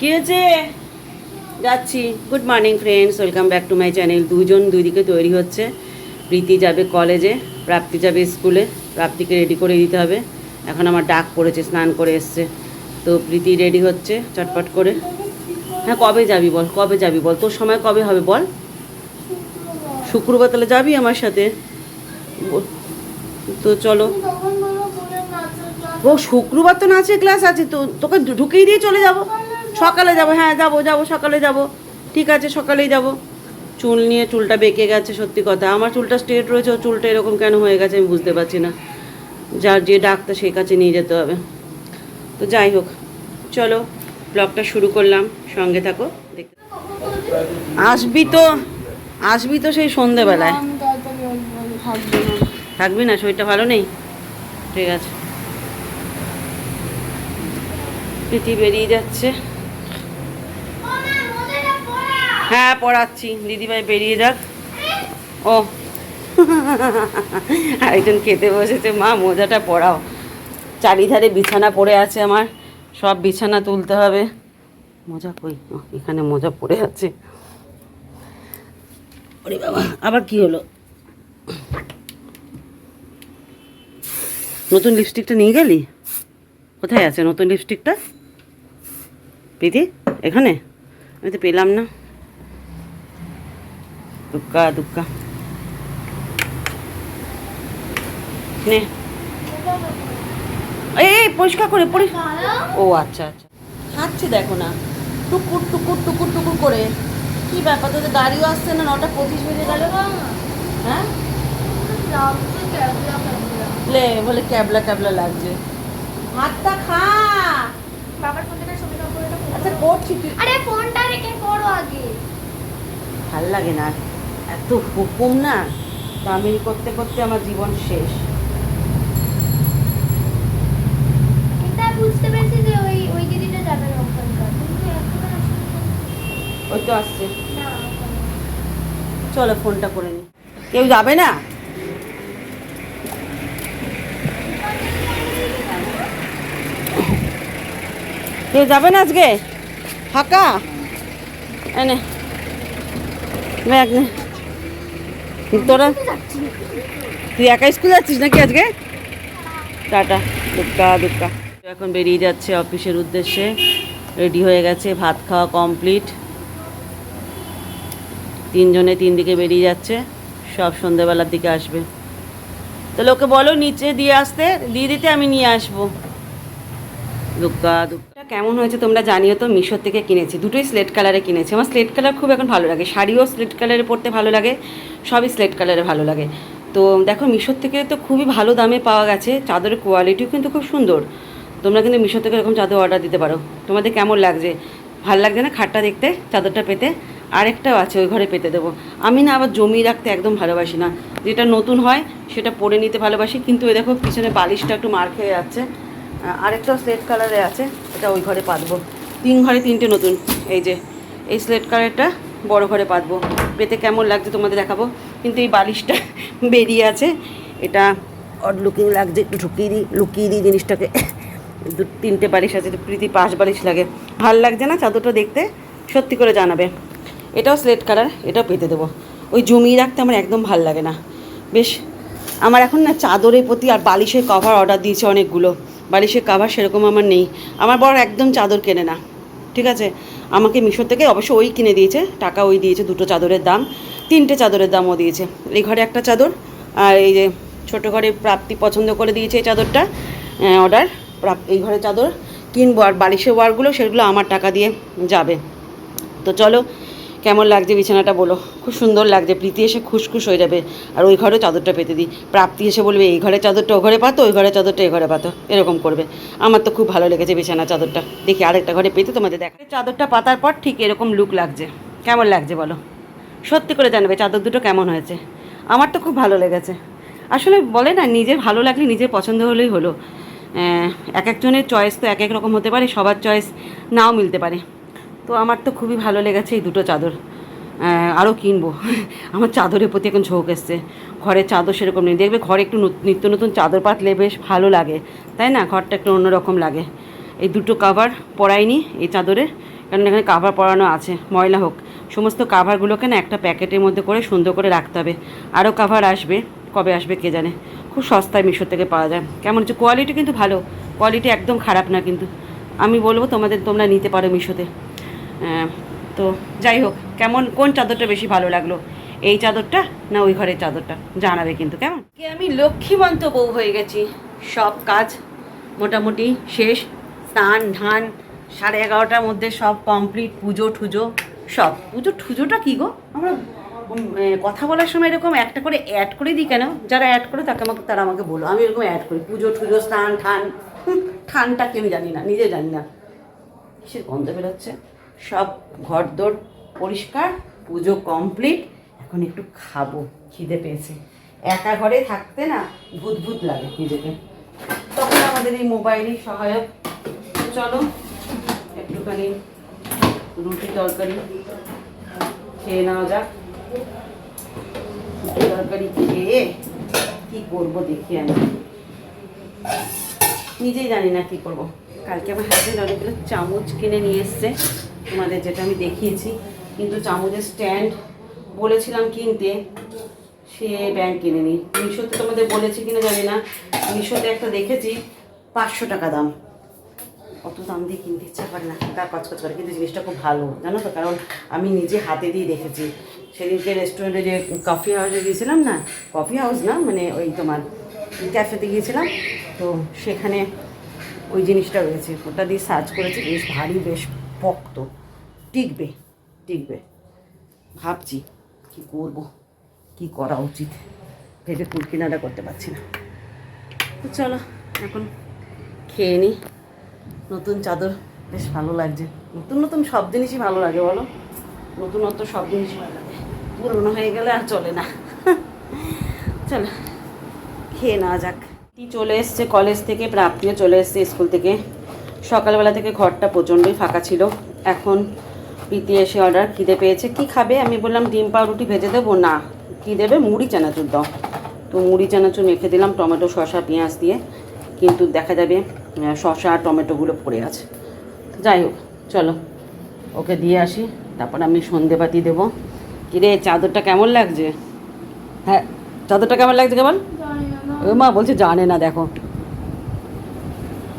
কি হয়েছে? যাচ্ছি। Good morning friends welcome back to my channel দুজন দুই দিকে তৈরি হচ্ছে। প্রীতি যাবে কলেজে প্রাপ্তি যাবে স্কুলে প্রাপ্তিকে রেডি করে দিতে হবে। এখন আমার ডাক পড়েছে, স্নান করে এসছে। তো প্রীতি রেডি হচ্ছে, চটপট করে। হ্যাঁ কবে যাবি বল? কবে যাবি বল? তোর সময় কবে হবে বল? শুক্রবার তাহলে যাবি আমার সাথে? তো চলো। ও, শুক্রবার তো নাচের ক্লাস আছে। তো তোকে ঢুকিয়ে দিয়ে চলে যাব। সকালে যাব হ্যাঁ যাব যাব সকালে যাব। ঠিক আছে সকালেই যাব। চুল নিয়ে চুলটা বেঁকে গেছে সত্যি কথা। আমার চুলটা স্ট্রেট রয়েছে ও চুলটা এরকম কেন হয়ে গেছে আমি বুঝতে পারছি না। যার যে ডাক্তার সেই কাছে নিয়ে যেতে হবে। তো যাই হোক চলো ব্লগটা শুরু করলাম। সঙ্গে থাকো দেখতে আসবি তো আসবি তো সেই সন্ধেবেলায়। থাকবে না। থাকবি না শরীরটা ভালো নেই? ঠিক আছে। প্রীতি বেরিয়ে যাচ্ছে। হ্যাঁ পড়াচ্ছি। দিদিভাই বেরিয়ে যাক। ও। আরেকজন খেতে বসেছে। মা, মোজাটা পড়াও চারিধারে বিছানা পড়ে আছে আমার। সব বিছানা তুলতে হবে। মোজা কই? এখানে মোজা পড়ে আছে। ওরে বাবা, আবার কি হলো? নতুন লিপস্টিকটা নিয়ে গেলি? কোথায় আছে নতুন লিপস্টিকটা? প্রীতি, এখানে? আমি তো পেলাম না। দুক্কা দুক্কা নে। এই পরিষ্কার করে পরিষ্কার ও আচ্ছা আচ্ছা। খাচ্ছে দেখো না। টুকুর টুকুর টুকুর টুকুর করে। কি ব্যাপার তোদের গাড়িও আসছে না নটা পঁচিশ বেজে গেল। হ্যাঁ? লে বলে ক্যাবলা ক্যাবলা লাগছে। ভাতটা খা। বাবার ফোন থেকে ছবি করে আচ্ছা করছি আরে ফোনটা রেখে করো আগে। ভালো লাগে না। এত হুকুম না? তামিল করতে করতে আমার জীবন শেষ। বুঝতে পেরেছি যে ওই ওই দিদিটা যাবে না ওখানকার। কিন্তু এখন আর আসলে ওই তো আসছে। চলো ফোনটা করে নি। কেউ যাবে না? কেউ যাবে না আজকে? ফাঁকা? এনে ব্যাগ নে তোরা। তুই একা স্কুল যাচ্ছিস নাকি আজকে? টাটা দুক্কা দুক্কা এখন বেরিয়ে যাচ্ছে অফিসের উদ্দেশ্যে। রেডি হয়ে গেছে, ভাত খাওয়া কমপ্লিট। তিনজনে তিন দিকে বেরিয়ে যাচ্ছে, সব সন্ধেবেলার দিকে আসবে। তাহলে ওকে বলো নিচে দিয়ে আসতে, দিয়ে দিতে আমি নিয়ে আসব। দুগ্গা দুগ্গা। কেমন হয়েছে তোমরা জানিও তো মিশোর থেকে কিনেছি। দুটোই স্লেট কালারে কিনেছি। আমার স্লেট কালার খুব এখন ভালো লাগে। শাড়িও স্লেট কালারে পরতে ভালো লাগে, সবই স্লেট কালারে ভালো লাগে। তো দেখো, মিশোর থেকে তো খুবই ভালো দামে পাওয়া গেছে। চাদরের কোয়ালিটিও কিন্তু খুব সুন্দর। তোমরা কিন্তু মিশো থেকে এরকম চাদর অর্ডার দিতে পারো। তোমাদের কেমন লাগছে? ভালো লাগছে না খাটটা দেখতে? চাদরটা পেতে? আরেকটাও আছে, ওই ঘরে পেতে দেবো। আমি না আবার জমি রাখতে একদম ভালোবাসি না। যেটা নতুন হয়, সেটা পরে নিতে ভালোবাসি। কিন্তু ওই দেখো, পিছনে বালিশটা একটু মার খেয়ে যাচ্ছে। আরেকটা স্লেট কালারে আছে, এটা ওই ঘরে পাতবো। তিন ঘরে তিনটে নতুন, এই যে, এই স্লেট কালারটা বড় ঘরে পাতবো। পেতে কেমন লাগছে তোমাদের দেখাবো, কিন্তু এই বালিশটা বেরিয়ে আছে। এটা অড লুকিং লাগছে, একটু ঢুকিয়ে দিই, লুকিয়ে দিই জিনিসটাকে। দু, তিনটে বালিশ আছে প্রীতি পাঁচ বালিশ লাগে। ভালো লাগছে না চাদরটা দেখতে? সত্যি করে জানাবে। এটাও স্লেট কালার এটাও পেতে দেবো। ওই জমিয়ে রাখতে আমার একদম ভালো লাগে না। বেশ, আমার এখন না চাদরের প্রতি আর বালিশের কভার অর্ডার দিয়েছে অনেকগুলো। বালিশের কাভার সেরকম আমার নেই। আমার বর একদম চাদর কেনে না, ঠিক আছে? আমাকে মিশো থেকে অবশ্য ওই কিনে দিয়েছে, টাকা ওই দিয়েছে, দুটো চাদরের দাম, তিনটে চাদরের দামও দিয়েছে। এই ঘরে একটা চাদর, আর এই যে ছোটো ঘরে প্রাপ্তি পছন্দ করে দিয়েছে এই চাদরটা অর্ডার প্রাপ এই ঘরে চাদর কিনবো। আর বালিশের ওয়ারগুলো, সেগুলো আমার টাকা দিয়ে যাবে। তো চলো কেমন লাগছে বিছানাটা বলো? খুব সুন্দর লাগছে, প্রীতি এসে খুশখুশ হয়ে যাবে। আর ওই ঘরে চাদরটা পেতে দিই। প্রাপ্তি এসে বলবে, এই ঘরে চাদরটা ও ঘরে পাতো, ওই ঘরে চাদরটা এই ঘরে পাতো। এরকম করবে। আমার তো খুব ভালো লেগেছে বিছানা চাদরটা। দেখি আরেকটা ঘরে পেতে তোমাদের দেখা। চাদরটা পাতার পর ঠিক এরকম লুক লাগছে। কেমন লাগছে বলো? সত্যি করে জানবে, চাদর দুটো কেমন হয়েছে? আমার তো খুব ভালো লেগেছে। আসলে বলে না নিজের ভালো লাগলে নিজের পছন্দ হলেই হলো। এক একজনের চয়েস তো এক এক রকম হতে পারে, সবার চয়েস নাও মিলতে পারে। তো আমার তো খুবই ভালো লেগেছে এই দুটো চাদর। আরও কিনবো। আমার চাদরের প্রতি এখন ঝোঁক এসছে। ঘরের চাদর সেরকম নেই। দেখবে ঘরে একটু নত- নিত্য নতুন চাদর পাতলে বেশ ভালো লাগে। তাই না? ঘরটা একটু অন্যরকম লাগে। এই দুটো কাভার পরাইনি এই চাদরের কারণ এখানে কাভার পরানো আছে। ময়লা হোক। সমস্ত কাভারগুলোকে না একটা প্যাকেটের মধ্যে করে সুন্দর করে রাখতে হবে। আরও কাভার আসবে। কবে আসবে কে জানে? খুব সস্তায় মিশো থেকে পাওয়া যায়। কেমন হচ্ছে? কোয়ালিটি কিন্তু ভালো। কোয়ালিটি একদম খারাপ না কিন্তু। আমি বলব তোমাদের, তোমরা নিতে পারো মিশোতে। তো যাই হোক, কেমন, কোন চাদরটা বেশি ভালো লাগল? এই চাদরটা না ওই ঘরের চাদরটা? জানাবে কিন্তু, কেমন? আমি লক্ষ্মীবন্ত বউ হয়ে গেছি। সব কাজ মোটামুটি শেষ। স্নান, ধান, সাড়ে এগারোটার মধ্যে সব কমপ্লিট পুজো, ঠুজো, সব। পুজো, ঠুজোটা কী গো? আমরা কথা বলার সময় এরকম একটা করে অ্যাড করে দিই কেন? যারা অ্যাড করে তাকে আমাকে, তারা আমাকে বলো। আমি এরকম অ্যাড করি। পুজো, ঠুজো, স্নান ঠান ঠানটা কেউ জানি না, নিজে জানি না। কিসের গন্ধ বেরোচ্ছে? সব ঘরদোর পরিষ্কার, পুজো কমপ্লিট এখন একটু খাব, খিদে পেয়েছে। একা ঘরে থাকতে না ভূত ভূত লাগে নিজেকে। তখন আমাদের এই মোবাইলই সহায়ক। চলো, একটুখানি রুটি তরকারি খেয়ে নেওয়া যাক। রুটি তরকারি খেয়ে কী করব দেখি আমি। নিজেই জানি না কী করব। কালকে আমার হাজবেন্ড অনেকগুলো চামচ কিনে নিয়ে এসছে। তোমাদের যেটা আমি দেখিয়েছি। কিন্তু চামচের স্ট্যান্ড বলেছিলাম কিনতে, সে ব্যাংক কিনেনি। মিশোতে তোমাদের বলেছি কিনা জানি না। মিশোতে একটা দেখেছি, পাঁচশো টাকা দাম। অত দাম দিয়ে কিনতে ইচ্ছা করে না গা কচকচ করে। কিন্তু জিনিসটা খুব ভালো, জানো তো? কারণ আমি নিজে হাতে দিয়ে দেখেছি। সেদিনকে রেস্টুরেন্টে যে কফি হাউসে গিয়েছিলাম না কফি হাউস না মানে ওই তোমার ক্যাফেতে গিয়েছিলাম। তো সেখানে ওই জিনিসটা রয়েছে। ওটা দিয়ে সার্চ করেছি, বেশ ভারী, বেশ পক্ত। টিকবে টিকবে। ভাবছি কি করব, কি করা উচিত? ভেবে কুলকিনাটা করতে পারছি না। তো চলো, এখন খেয়ে নিই নতুন চাদর, বেশ ভালো লাগছে। নতুন নতুন সব জিনিসই ভালো লাগে, বলো? নতুনত্ব সব জিনিসই ভালো লাগে। পুরনো হয়ে গেলে আর চলে না। চলো, খেয়ে নেওয়া যাক। চলে এসছে কলেজ থেকে, প্রাপ্তিও চলে এসছে স্কুল থেকে। সকালবেলা থেকে ঘরটা প্রচণ্ডই ফাঁকা ছিল। এখন প্রীতি এসে অর্ডার খিদে পেয়েছে। কি খাবে? আমি বললাম ডিম পাউরুটি ভেজে দেবো? না কি দেবে? মুড়ি চানাচুর দাও। তো মুড়ি চানাচুর মেখে দিলাম টমেটো শসা পেঁয়াজ দিয়ে। কিন্তু দেখা যাবে শসা আর টমেটোগুলো পড়ে আছে। যাই হোক চলো ওকে দিয়ে আসি। তারপর আমি সন্ধেবাতি দেবো। কিরে চাদরটা কেমন লাগছে? হ্যাঁ চাদরটা কেমন লাগছে কেমন। ও মা বলছে জানে না দেখো।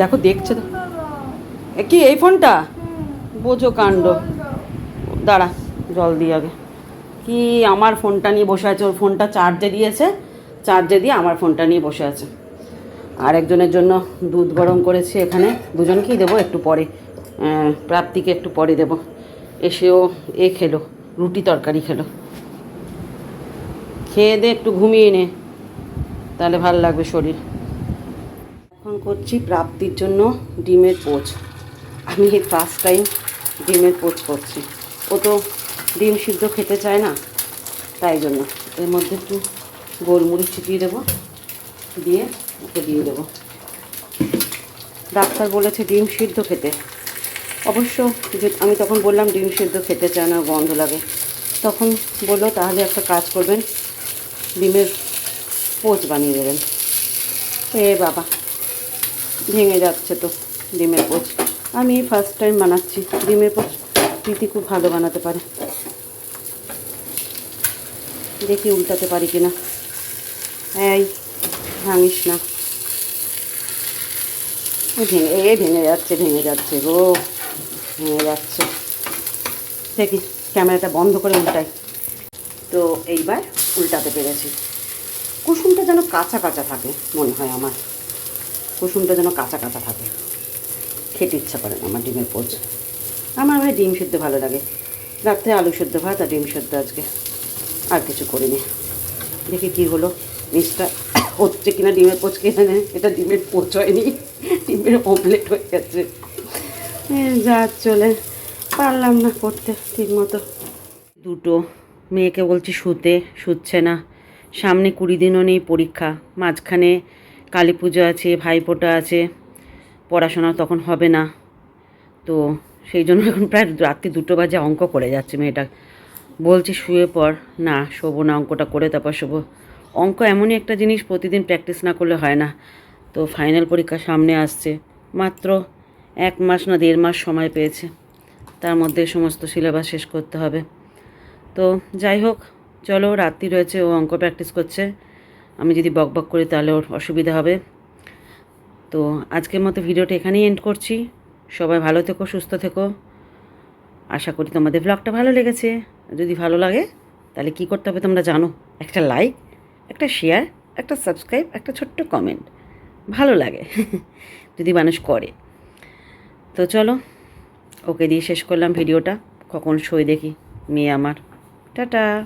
দেখো দেখছে তো। এ কি এই ফোনটা? বোঝো কাণ্ড। দাঁড়া, জল দিয়ে আগে। কি আমার ফোনটা নিয়ে বসে আছে? ওর ফোনটা চার্জে দিয়েছে, চার্জে দিয়ে আমার ফোনটা নিয়ে বসে আছে। আর একজনের জন্য দুধ গরম করেছি এখানে। দুজনকেই দেবো একটু পরে। প্রাপ্তিকে একটু পরে দেবো। এসেও এ খেলো, রুটি তরকারি খেলো। খেয়ে দে, একটু ঘুমিয়ে নে। তাহলে ভালো লাগবে শরীর। এখন করছি প্রাপ্তির জন্য ডিমের পোচ। আমি ফার্স্ট টাইম ডিমের পোচ করছি। ও তো ডিম সিদ্ধ খেতে চায় না, তাই জন্য। এর মধ্যে একটু গোলমরিচ ছিটিয়ে দেবো, দিয়ে ওকে দিয়ে দেবো। ডাক্তার বলেছে ডিম সিদ্ধ খেতে। অবশ্য যে আমি তখন বললাম ডিম সিদ্ধ খেতে চায় না, গন্ধ লাগে। তখন বলল, তাহলে একটা কাজ করবেন, ডিমের পোচ বানিয়ে দেবেন। এ বাবা, ভেঙে যাচ্ছে তো ডিমের পোচ। আমি ফার্স্ট টাইম বানাচ্ছি ডিমের পোচ। প্রীতি খুব ভালো বানাতে পারে। দেখি উল্টাতে পারি কিনা। এই, ভাঙিস না। ভেঙে, এ ভেঙে যাচ্ছে ভেঙে যাচ্ছে গো, ভেঙে যাচ্ছে। দেখি, ক্যামেরাটা বন্ধ করে উল্টাই। তো এইবার উল্টাতে পেরেছি। কুসুমটা যেন কাঁচা কাঁচা থাকে মনে হয় আমার। কুসুমটা যেন কাঁচা কাঁচা থাকে। খেতে ইচ্ছা করে না আমার ডিমের পোচ আমার ভাই ডিম সেদ্ধ ভালো লাগে। রাত্রে আলু সেদ্ধ ভাত আর ডিম সেদ্ধ আজকে। আর কিছু করিনি। দেখি কি হলো। মিক্সটা হচ্ছে কিনা ডিমের পোচ কিনে এটা ডিমের পোচ হয়নি। ডিমের অমলেট হয়ে গেছে। যা চলে। পারলাম না করতে ঠিক মতো দুটো মেয়েকে বলছি শুতে, শুচ্ছে না। সামনে কুড়ি দিনও নেই পরীক্ষা। মাঝখানে কালী পুজো আছে, ভাইফোঁটা আছে। পড়াশোনা তখন হবে না। তো সেই জন্য এখন প্রায় রাত্রি দুটো বাজে অঙ্ক করে যাচ্ছে মেয়েটা। বলছি, শুয়ে পর না, শোবো না, অঙ্কটা করে তারপর শোবো। অঙ্ক এমনই একটা জিনিস প্রতিদিন প্র্যাকটিস না করলে হয় না। তো ফাইনাল পরীক্ষা সামনে আসছে। মাত্র এক মাস না দেড় মাস সময় পেয়েছে। তার মধ্যে সমস্ত সিলেবাস শেষ করতে হবে। তো যাই হোক, চলো, রাত্রি রয়েছে, ও অঙ্ক প্র্যাকটিস করছে। আমি যদি বক বক করি তাহলে ওর অসুবিধা হবে। তো আজকের মতো ভিডিওটা এখানেই এন্ড করছি। সবাই ভালো থেকো, সুস্থ থেকো। আশা করি তোমাদের ব্লগটা ভালো লেগেছে। যদি ভালো লাগে, তাহলে কি করতে হবে তোমরা জানো? একটা লাইক একটা শেয়ার একটা সাবস্ক্রাইব একটা ছোট্ট কমেন্ট ভালো লাগে, যদি মানুষ করে। তো চলো, ওকে দিয়ে শেষ করলাম ভিডিওটা। কখন সই দেখি, মেয়ে আমার। টাটা।